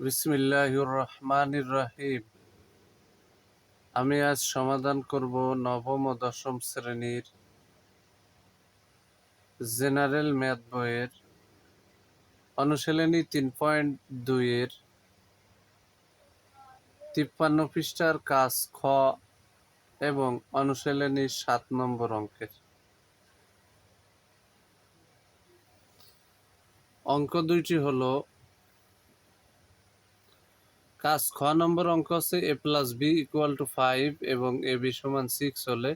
বিসমিল্লাহির রহমানির রহিম আমি আজ সমাধান করব নবম ও দশম শ্রেণির জেনারেল ম্যাথ বইয়ের অনুশীলনী তিন পয়েন্ট দুইয়ের তিপ্পান্ন পৃষ্ঠার কাজ খ এবং অনুশীলনী সাত নম্বর অঙ্কের। অঙ্ক দুইটি হলো কাজ খ নম্বর অঙ্ক আছে A plus B equal to five এবং এ বি সমান সিক্স হলে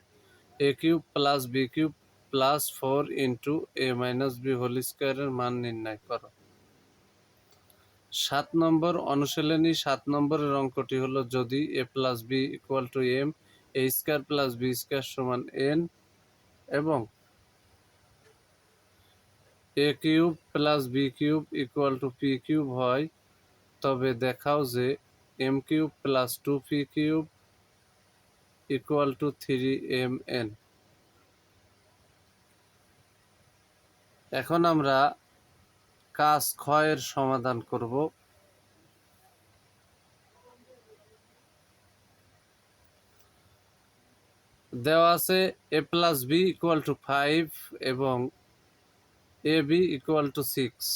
A cube plus B cube plus four into A minus B whole স্কোয়ারের মান নির্ণয় করো। সাত নম্বর অনুশীলনী সাত নম্বরের অঙ্কটি হলো যদি A plus B equal to M A square plus B square সমান এন এবং A cube plus B cube equal to P cube হয় তবে দেখাও যে M cube plus two P cube equal to three M N এখন আমরা কাজ ক্ষয়ের সমাধান করব। দেওয়া আছে A plus B equal to five এবং A B equal to six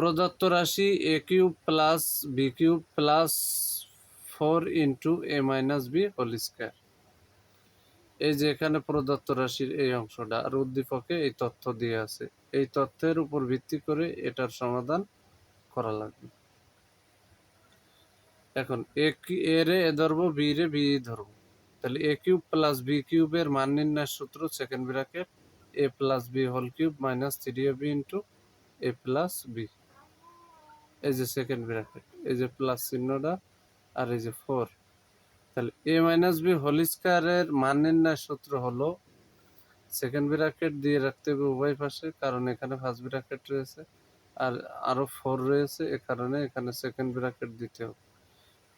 প্রদত্ত রাশি A cube plus B cube plus four into A minus B whole square এই যে এখানে প্রদত্ত রাশির এই অংশটা, আর উদ্দীপকে এই তথ্য দিয়ে আছে। এই তথ্যের উপর ভিত্তি করে এটার সমাধান করা লাগবে। এখন এ এ রে এ ধরবো বি রে বি ধরবো। তাহলে এ কিউব প্লাস বি কিউবের মান নির্ণয় সূত্র second bracket A plus B whole cube minus three A B into A plus B এই যে সেকেন্ড ব্র্যাকেট এই যে প্লাস চিহ্নটা আর এই যে ফোর তাহলে এ মাইনাস বি হোল স্কোয়ারের মান নির্ণয় সূত্র হলো সেকেন্ড ব্র্যাকেট দিয়ে রাখতে হবে উভয় পাশে, কারণ এখানে ফার্স্ট ব্র্যাকেট রয়েছে আর আরও ফোর রয়েছে, এ কারণে এখানে সেকেন্ড ব্র্যাকেট দিতে হবে।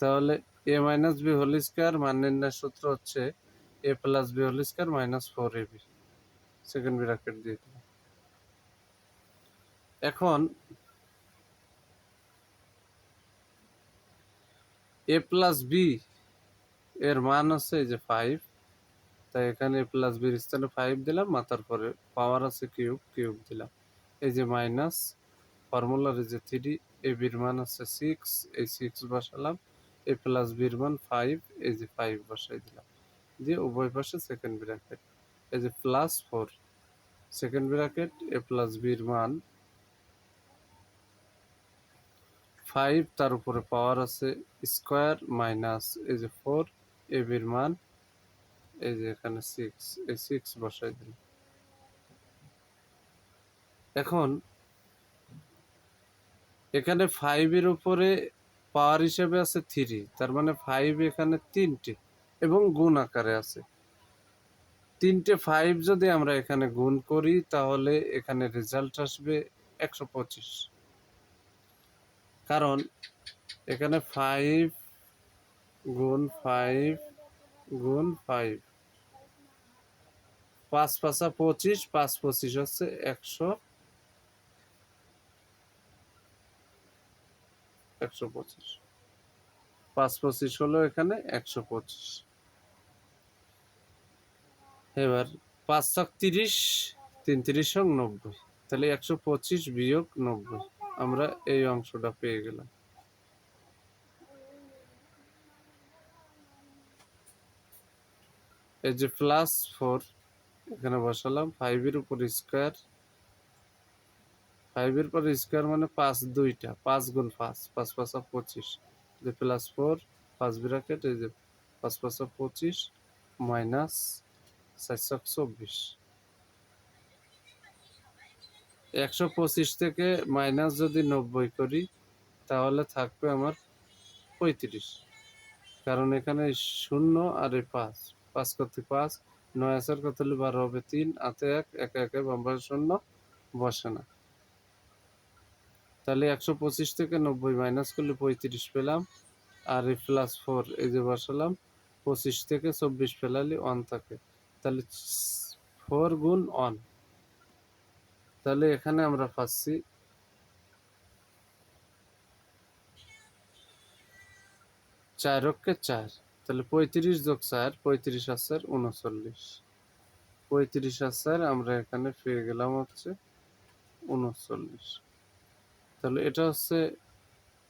তাহলে A minus B whole square মান নির্ণয় সূত্র হচ্ছে A plus B whole square minus four A B second bracket দিয়ে দিলাম। এখন এ প্লাস বি এর মান হচ্ছে এই যে ফাইভ তাই এখানে এ প্লাস বির স্থানে ফাইভ দিলাম মাথার পরে পাওয়ার আছে কিউব কিউব দিলাম। এই যে মাইনাস ফর্মুলার এই যে থ্রি এ বির মান হচ্ছে সিক্স এই সিক্স বসালাম। এ প্লাস বির মান ফাইভ এই যে ফাইভ বসাই দিলাম। দিয়ে উভয় পাশে সেকেন্ড ব্র্যাকেট এই যে plus four second bracket A plus বির মান ফাইভ তার উপরে পাওয়ার আছে স্কোয়ার মাইনাস এই যে ফোর এ বির মান, এই যে এখানে সিক্স এই সিক্স বসাই দিল এখন এখানে ফাইভের উপরে পাওয়ার হিসেবে আছে থ্রি তার মানে ফাইভ এখানে তিনটে এবং গুণ আকারে আছে। তিনটে ফাইভ যদি আমরা এখানে গুণ করি, তাহলে এখানে রেজাল্ট আসবে একশো পঁচিশ। কারণ এখানে ফাইভ গুণ ফাইভ গুণ ফাইভ পাঁচ পাঁচা পঁচিশ, পাঁচ পঁচিশ হচ্ছে একশো। একশো পঁচিশ। পাঁচ পঁচিশ হলো এখানে একশো পঁচিশ। এবার পাঁচ ছক তিরিশ, তিন তিরিশ হোক নব্বই। তাহলে একশো পঁচিশ বিয়োগ নব্বই। আমরা এই অংশটা পেয়ে গেলাম। এই যে প্লাস ফোর এখানে বসালাম ফাইভের উপর স্কোয়ার ফাইভের পর স্কোয়ার মানে পাঁচ দুইটা, পাঁচ গুণ পাঁচ পাঁচ পাঁচা পঁচিশ। যে প্লাস ফোর পাঁচ ব্র্যাকেট এই যে পাঁচ পাঁচা পঁচিশ মাইনাস চারশো চব্বিশ। একশো পঁচিশ থেকে মাইনাস যদি নব্বই করি, তাহলে থাকবে আমার পঁয়ত্রিশ। কারণ এখানে শূন্য আর এই পাঁচ পাঁচ করতে পাঁচ, নয় আসার কত হলে বারো হবে তিন আতে এক, একে একে বাম্বার শূন্য বসে না। তাহলে একশো পঁচিশ থেকে নব্বই মাইনাস করলে পঁয়ত্রিশ পেলাম, আর এই প্লাস ফোর এই যে বসালাম, পঁচিশ থেকে চব্বিশ ফেলালে অন থাকে। তাহলে ফোর গুণ অন তাহলে এখানে আমরা পাচ্ছি চার অক্ষে চার। তাহলে পঁয়ত্রিশ যোগ চার, পঁয়ত্রিশ আসার উনচল্লিশ। পঁয়ত্রিশ আসার আমরা এখানে পেয়ে গেলাম হচ্ছে উনচল্লিশ। তাহলে এটা হচ্ছে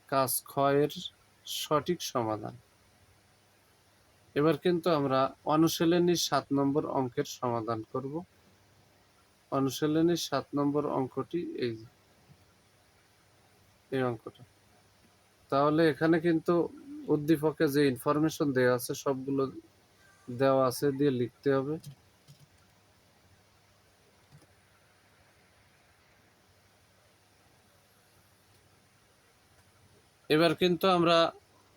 কাজ ক্ষয়ের সঠিক সমাধান। এবার কিন্তু আমরা অনুশীলনী সাত নম্বর অঙ্কের সমাধান করব। অনুশীলনীর সাত নম্বর অঙ্কটি এই এই অঙ্কটা। তাহলে এখানে কিন্তু উদ্দীপকে যে ইনফরমেশন দেওয়া আছে, সবগুলো দেওয়া আছে দিয়ে লিখতে হবে। এবার কিন্তু আমরা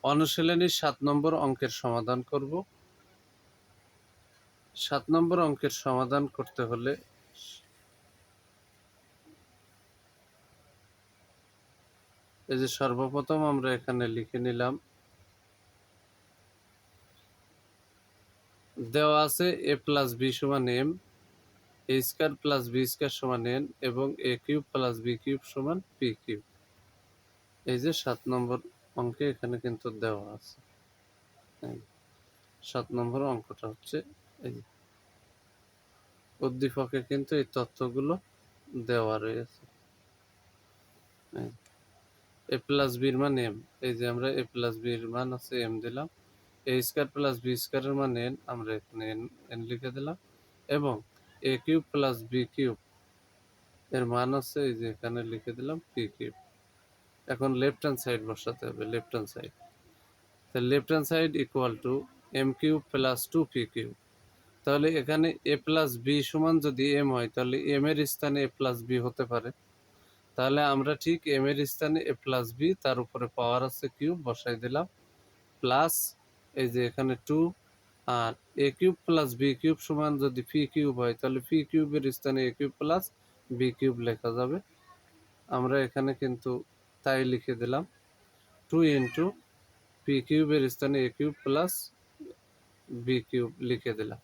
অনুশীলনীর সাত নম্বর অঙ্কের সমাধান করব। সাত নম্বর অঙ্কের সমাধান করতে হলে এই যে সর্বপ্রথম আমরা এখানে লিখে নিলাম, দেওয়া আছে এ প্লাস বি সমান M A square plus B square সমান এন এবং A cube plus B cube সমান পি কিউব এই যে সাত নম্বর অঙ্কে এখানে কিন্তু দেওয়া আছে এই সাত নম্বর অঙ্কটা হচ্ছে এই যে। উদ্দীপকে কিন্তু এই তথ্যগুলো দেওয়া রয়েছে এ প্লাস বির মান এম এই যে আমরা এ প্লাস বির মান আছে এম দিলাম। এ স্কোয়ার প্লাস বি স্কোয়ারের মান এন আমরা এখানে এন এন লিখে দিলাম। এবং A cube plus B cube এর মান আছে, এই যে এখানে লিখে দিলাম পি কিউব এখন লেফট হ্যান্ড সাইড বসাতে হবে লেফট হ্যান্ড সাইড তাহলে left hand side equal to M cube plus two P cube তাহলে এখানে এ প্লাস বি সমান যদি এম হয়, তাহলে এম এর স্থানে এ প্লাস বি হতে পারে। তাহলে আমরা ঠিক এম এর স্থানে এ প্লাস বি তার উপরে পাওয়ার আছে কিউব বসাই দিলাম। প্লাস এই যে এখানে two R A cube plus B cube সমান যদি পি কিউব হয়, তাহলে পি কিউবের স্থানে A cube plus B cube লেখা যাবে। আমরা এখানে কিন্তু তাই লিখে দিলাম। টু ইন্টু পি কিউবের স্থানে A cube plus B cube লিখে দিলাম।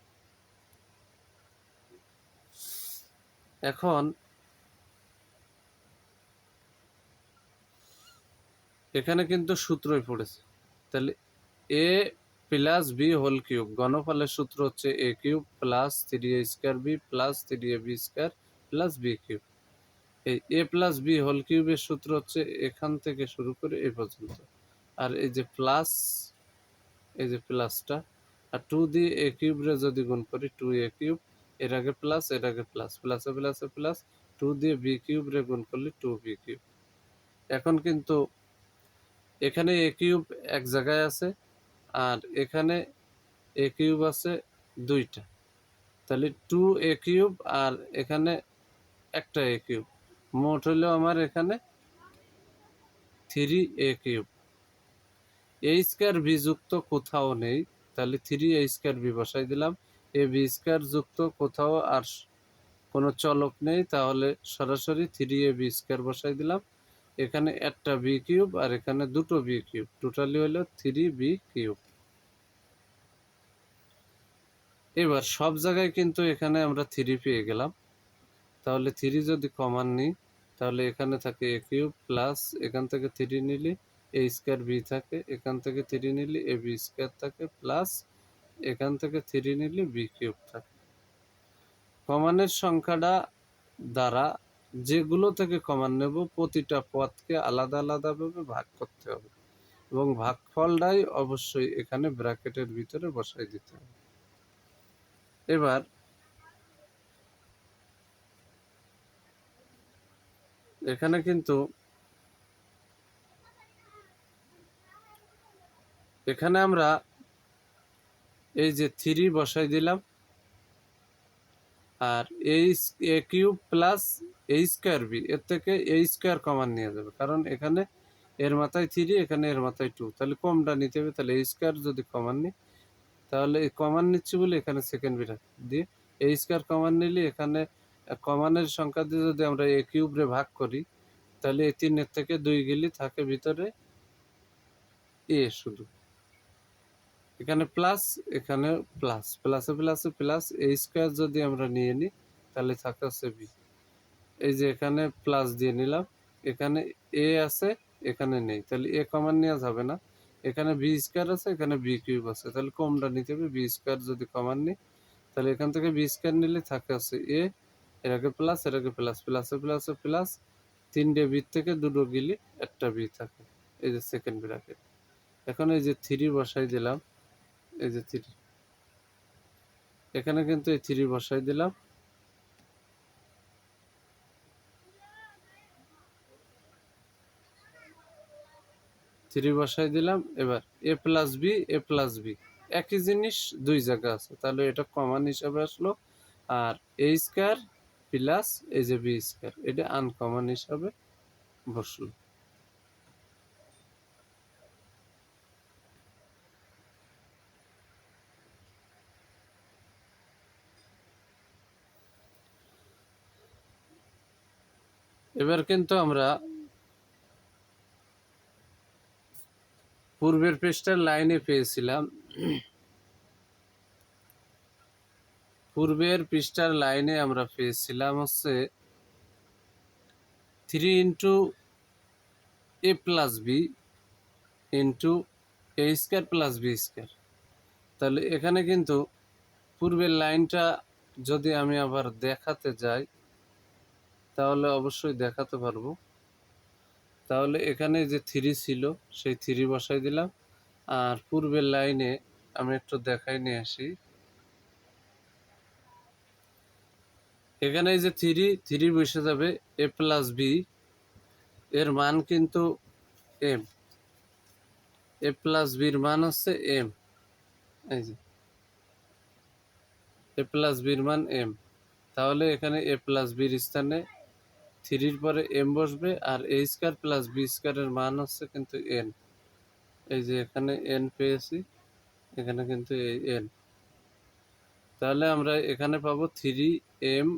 এখন এখানে কিন্তু সূত্রই পড়েছে। তাহলে A plus B whole cube গণফলের সূত্র হচ্ছে A cube plus three A square B plus three A B square plus B cube এই এ প্লাস বি হোল কিউবের সূত্র হচ্ছে এখান থেকে শুরু করে এ পর্যন্ত। আর এই যে প্লাস এই যে প্লাসটা আর টু দিয়ে এ কিউবরে যদি গুণ করি টু এ কিউব এর আগে প্লাস এর আগে প্লাস প্লাসে প্লাসে প্লাস টু দিয়ে বি কিউবরে গুণ করলে টু বি কিউব এখন কিন্তু এখানে এ কিউব এক জায়গায় আছে আর এখানে এ কিউব আছে দুইটা। তাহলে টু এ কিউব আর এখানে একটা এ কিউব মোট হলো আমার এখানে three A cube A square B যুক্ত কোথাও নেই, তাহলে থ্রি এ স্কোয়ার বি বসাই দিলাম। এ বি স্কোয়ার যুক্ত কোথাও আর কোনো চলক নেই, তাহলে সরাসরি থ্রি এ বি স্কোয়ার বসাই দিলাম। এখানে একটা বি কিউব আর এখানে দুটো বি কিউব টোটালি হলো থ্রি বি কিউব এবার সব জায়গায় কিন্তু এখানে আমরা থ্রি পেয়ে গেলাম। তাহলে থ্রি যদি কমান নিই, তাহলে এখানে থাকে এ কিউব প্লাস এখান থেকে থ্রি নিলে এ স্কোয়ার বি থাকে, এখান থেকে থ্রি নিলে এ বি স্কোয়ার থাকে প্লাস এখান থেকে থ্রি নিলে বি কিউব থাকে। কমানের সংখ্যাটা দ্বারা যেগুলো থেকে কমান নেব, প্রতিটা পথকে আলাদা আলাদাভাবে ভাগ করতে হবে। এবং ভাগফলটাই অবশ্যই এখানে ব্র্যাকেটের ভিতরে বসাই দিতে হবে। এবার এখানে কিন্তু এখানে আমরা এই যে থ্রি বসাই দিলাম। আর এই A cube plus A square B এর থেকে এ স্কোয়ার কমান নিয়ে যাবে। কারণ এখানে এর মাথায় থ্রি এখানে এর মাথায় টু তাহলে কমটা নিতে হবে, তাহলে এ স্কোয়ার যদি কমান নিই, তাহলে কমান নিচ্ছি বলে এখানে সেকেন্ড বিটা দিয়ে এ স্কোয়ার কমান নিলে এখানে কমানের সংখ্যা দিয়ে যদি আমরা এ কিউবরে ভাগ করি, তাহলে এই তিনের থেকে দুই গেলে থাকে ভিতরে এ শুধু। এখানে প্লাস এখানে প্লাস প্লাসে প্লাসে প্লাস এ স্কোয়ার যদি আমরা নিয়ে নিই, তাহলে থাকে হচ্ছে বি এই যে এখানে প্লাস দিয়ে নিলাম। এখানে এ আছে, এখানে নেই। তাহলে এ কমান নেওয়া যাবে না। এখানে বি স্কোয়ার আছে, এখানে বি কিউব আছে। তাহলে কমটা নিতে হবে। বি স্কোয়ার যদি কমান নিই, তাহলে এখান থেকে বি স্কোয়ার নিলে থাকে আছে এ এটাকে প্লাস এটাকে প্লাস প্লাসে প্লাসে প্লাস তিনটে বি থেকে দুটো গিলি একটা বি থাকে। এই যে সেকেন্ড ব্র্যাকেট এখন এই যে থ্রি বসাই দিলাম। এই যে থ্রি এখানে কিন্তু এই থ্রি বসাই দিলাম। থ্রি বসাই দিলাম, এবার A plus B A plus B একই জিনিস দুই জায়গা আছে, তাহলে এটা কমান হিসাবে আসলো। আর এ স্কোয়ার প্লাস এই যে বি স্কোয়ার এটা আনকমন হিসাবে বসল। এবার কিন্তু আমরা পূর্বের পৃষ্ঠার লাইনে পেয়েছিলাম। পূর্বের পৃষ্ঠার লাইনে আমরা পেয়েছিলাম হচ্ছে three into A plus B into A square plus B square তাহলে এখানে কিন্তু পূর্বের লাইনটা যদি আমি আবার দেখাতে যাই, তাহলে অবশ্যই দেখাতে পারব। তাহলে এখানে যে থ্রি ছিল, সেই থ্রি বসাই দিলাম। আর পূর্বের লাইনে আমি একটু দেখাই নিয়ে আসি। এখানে যে থ্রি থ্রি বসে যাবে, এ প্লাস বি, এর মান কিন্তু এম। এ প্লাস বির মান হচ্ছে এম। এই যে। এ প্লাস বির মান এম। তাহলে এখানে এ প্লাস বির স্থানে থ্রির পরে এম বসবে আর এ স্কোয়ার প্লাস বি স্কোয়ারের মান হচ্ছে কিন্তু এন। এই যে এখানে এন পেয়েছি, এখানে কিন্তু এই এন। তাহলে আমরা এখানে পাবো থ্রি এম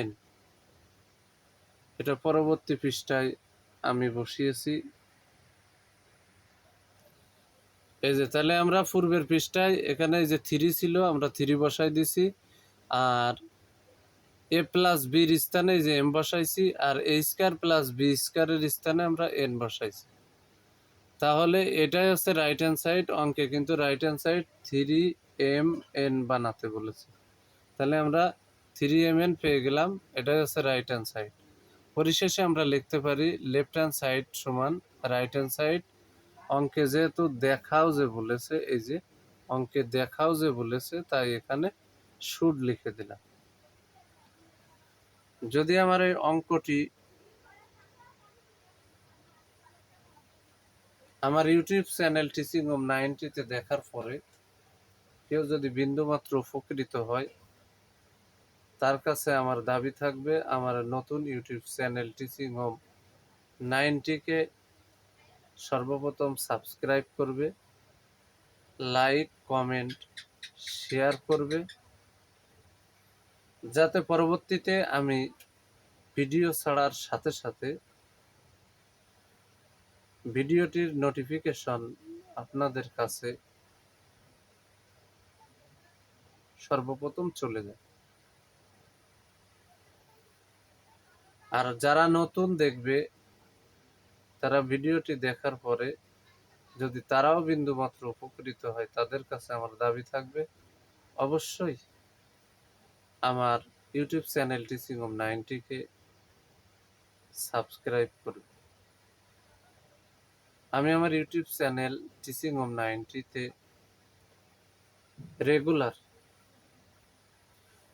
এন। এটা পরবর্তী পৃষ্ঠায় আমি বসিয়েছি। এই যে তাহলে আমরা পূর্বের পৃষ্ঠায় এখানে যে থ্রি ছিল, আমরা থ্রি বসাই দিছি। আর এ প্লাস বির স্থানে যে এম বসাইছি আর এ স্কোয়ার প্লাস বি স্কোয়ারের স্থানে আমরা এন বসাইছি। তাহলে এটাই হচ্ছে রাইট হ্যান্ড সাইড অঙ্কে, কিন্তু right hand side three M N বানাতে বলেছে। তাহলে আমরা থ্রি এম এন পেয়ে গেলাম, এটাই হচ্ছে রাইট হ্যান্ড সাইড পরিশেষে আমরা লিখতে পারি লেফট হ্যান্ড সাইড সমান রাইট হ্যান্ড সাইড অঙ্কে যেহেতু দেখাও যে বলেছে, এই যে অঙ্কে দেখাও যে বলেছে, তাই এখানে শুড লিখে দিলাম। যদি আমার এই অঙ্কটি আমার ইউটিউব চ্যানেল টিচিং হোম নাইনটিতে দেখার পরে কেউ যদি বিন্দুমাত্র উপকৃত হয়, তার কাছে আমার দাবি থাকবে, আমার নতুন ইউটিউব চ্যানেল টিচিং হোম নাইনটিকে সর্বপ্রথম সাবস্ক্রাইব করবে, লাইক, কমেন্ট, শেয়ার করবে যাতে পরবর্তীতে আমি ভিডিও ছাড়ার সাথে সাথে ভিডিওটির নোটিফিকেশন আপনাদের কাছে সর্বপ্রথম চলে যায়। আর যারা নতুন দেখবে, তারা ভিডিওটি দেখার পরে যদি তারাও বিন্দুমাত্র উপকৃত হয়, তাদের কাছে আমার দাবি থাকবে, অবশ্যই আমার ইউটিউব চ্যানেল টিচিং অফ নাইনটিকে সাবস্ক্রাইব করবে। আমি আমার ইউটিউব চ্যানেল টিচিং অফ নাইনটিতে রেগুলার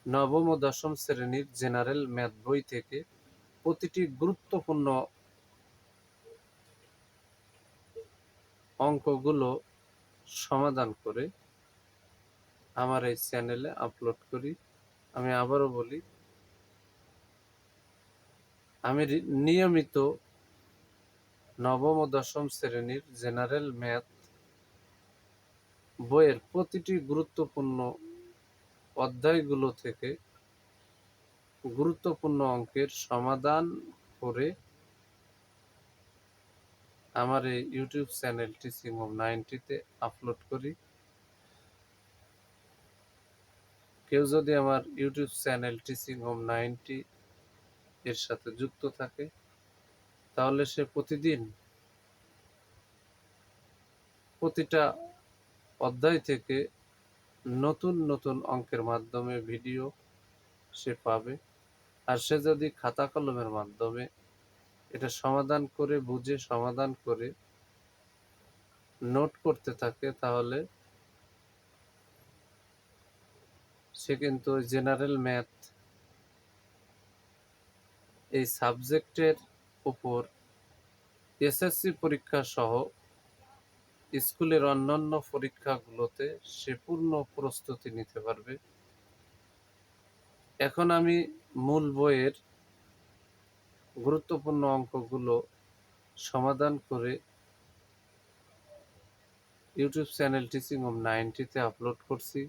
নবম ও দশম শ্রেণির জেনারেল ম্যাথ বই থেকে প্রতিটি গুরুত্বপূর্ণ অঙ্কগুলো সমাধান করে আমার এই চ্যানেলে আপলোড করি। আমি আবারও বলি, আমি নিয়মিত নবম ও দশম শ্রেণির জেনারেল ম্যাথ বইয়ের প্রতিটি গুরুত্বপূর্ণ অধ্যায়গুলো থেকে গুরুত্বপূর্ণ অঙ্কের সমাধান করে আমার এই ইউটিউব চ্যানেলটি অফ নাইনটিতে আপলোড করি। কেউ যদি আমার YouTube channel teaching home ninety এর সাথে যুক্ত থাকে, তাহলে সে প্রতিদিন প্রতিটা অধ্যায় থেকে নতুন নতুন অঙ্কের মাধ্যমে ভিডিও সে পাবে। আর সে যদি খাতা কলমের মাধ্যমে এটা সমাধান করে বুঝে সমাধান করে নোট করতে থাকে, তাহলে সে কিন্তু জেনারেল ম্যাথ এই সাবজেক্টের উপর এসএসসি পরীক্ষা সহ স্কুলের অন্যান্য পরীক্ষাগুলোতে সে পূর্ণ প্রস্তুতি নিতে পারবে। এখন আমি মূল বইয়ের গুরুত্বপূর্ণ অঙ্কগুলো সমাধান করে ইউটিউব চ্যানেল টিচিং অফ নাইনটিতে আপলোড করছি।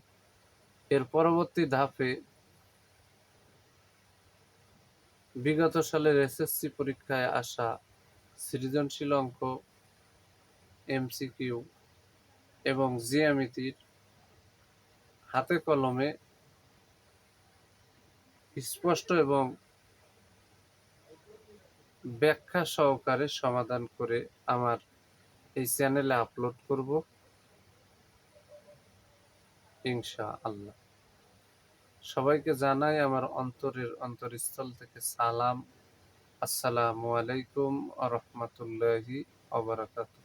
এর পরবর্তী ধাপে বিগত সালের এসএসসি পরীক্ষায় আসা সৃজনশীল অঙ্ক, এমসিকিউ এবং জিয়ামিতির হাতে কলমে স্পষ্ট এবং ব্যাখ্যা সহকারে সমাধান করে আমার এই চ্যানেলে আপলোড করব। ইনশা আল্লাহ সবাইকে জানাই আমার অন্তরের অন্তরস্থল থেকে সালাম। আসসালামু আলাইকুম আ রহমতুল্লাহি আবরাকাতুহ